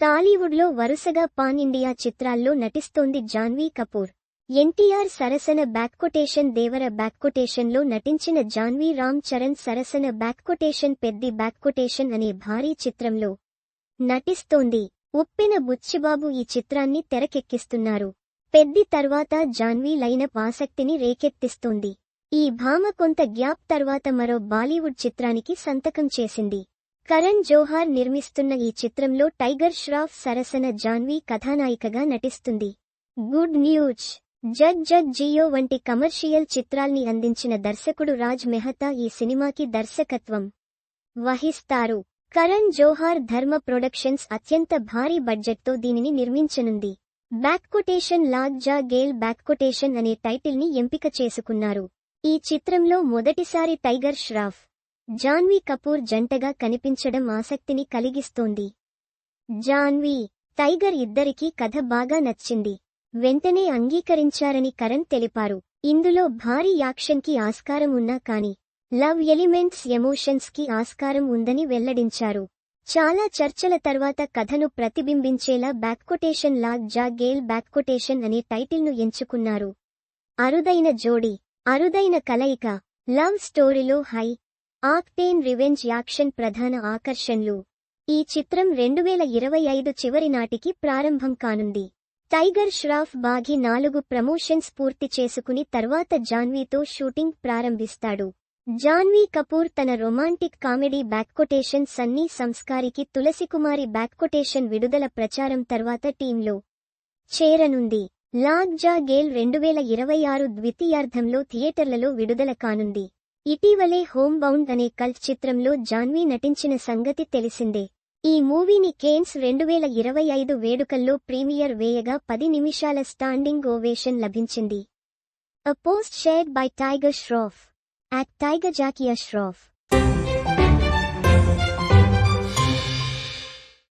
టాలీవుడ్లో వరుసగా pan India చిత్రాల్లో నటిస్తోంది జాన్వీ కపూర్. ఎన్టీఆర్ సరసన బ్యాక్కొటేషన్ దేవర బ్యాక్కొటేషన్లో నటించిన జాన్వీ రామ్ చరణ్ సరసన బ్యాక్కొటేషన్ పెద్ది బ్యాక్కొటేషన్ అనే భారీ చిత్రంలో నటిస్తోంది. ఉప్పెన బుచ్చిబాబు ఈ చిత్రాన్ని తెరకెక్కిస్తున్నారు. పెద్ది తర్వాత జాన్వీ లైనప్ ఆసక్తిని రేకెత్తిస్తోంది. ఈ భామ కొంత గ్యాప్ తర్వాత మరో బాలీవుడ్ చిత్రానికి సంతకం చేసింది. కరణ్ జోహార్ నిర్మిస్తున్న ఈ చిత్రంలో టైగర్ ష్రాఫ్ సరసన జాన్వీ కథానాయికగా నటిస్తుంది. Good news Jug jug Jeeyo వంటి కమర్షియల్ చిత్రాల్ని అందించిన దర్శకుడు రాజ్ మెహతా ఈ సినిమాకి దర్శకత్వం వహిస్తారు. కరణ్ జోహార్ ధర్మ ప్రొడక్షన్స్ అత్యంత భారీ బడ్జెట్తో దీనిని నిర్మించనుంది. బ్యాక్కొటేషన్ లాగ్ జా గేల్ బ్యాక్కొటేషన్ అనే టైటిల్ని ఎంపిక చేసుకున్నారు. ఈ చిత్రంలో మొదటిసారి టైగర్ ష్రాఫ్ జాన్వీ కపూర్ జంటగా కనిపించడం ఆసక్తిని కలిగిస్తోంది. జాన్వీ టైగర్ ఇద్దరికీ కథ బాగా నచ్చింది. వెంటనే అంగీకరించారని కరణ్ తెలిపారు. ఇందులో భారీ యాక్షన్కి ఆస్కారం ఉన్నా కాని లవ్ ఎలిమెంట్స్ ఎమోషన్స్కి ఆస్కారం ఉందని వెల్లడించారు. చాలా చర్చల తర్వాత కథను ప్రతిబింబించేలా బ్యాక్కొటేషన్ లాగ్ జా గేల్ బ్యాక్కొటేషన్ అనే టైటిల్ను ఎంచుకున్నారు. అరుదైన జోడీ అరుదైన కలయిక లవ్ స్టోరీలో హై ఆక్టేన్ రివెంజ్ యాక్షన్ ప్రధాన ఆకర్షణలు. ఈ చిత్రం రెండువేల ఇరవై ఐదు చివరి నాటికి ప్రారంభం కానుంది. టైగర్ ష్రాఫ్ బాఘి నాలుగు ప్రమోషన్స్ పూర్తి చేసుకుని తర్వాత జాన్వీతో షూటింగ్ ప్రారంభిస్తాడు. జాన్వీ కపూర్ తన రొమాంటిక్ కామెడీ బ్యాక్కొటేషన్ సన్నీ సంస్కారికి తులసికుమారి బ్యాక్కొటేషన్ విడుదల ప్రచారం తర్వాత టీంలో చేరనుంది. లాగ్ జా గేల్ రెండువేల ఇరవై ఆరు ద్వితీయార్ధంలో థియేటర్లలో విడుదల కానుంది. ఇటీవలే హోమ్ బౌండ్ అనే కల్ట్ చిత్రంలో జాన్వీ నటించిన సంగతి తెలిసిందే. ఈ మూవీని కేన్స్ రెండు వేల ఇరవై ఐదు వేడుకల్లో ప్రీమియర్ వేయగా పది నిమిషాల స్టాండింగ్ ఓవేషన్ లభించింది. A post shared by Tiger Shroff at Tiger Jackie Shroff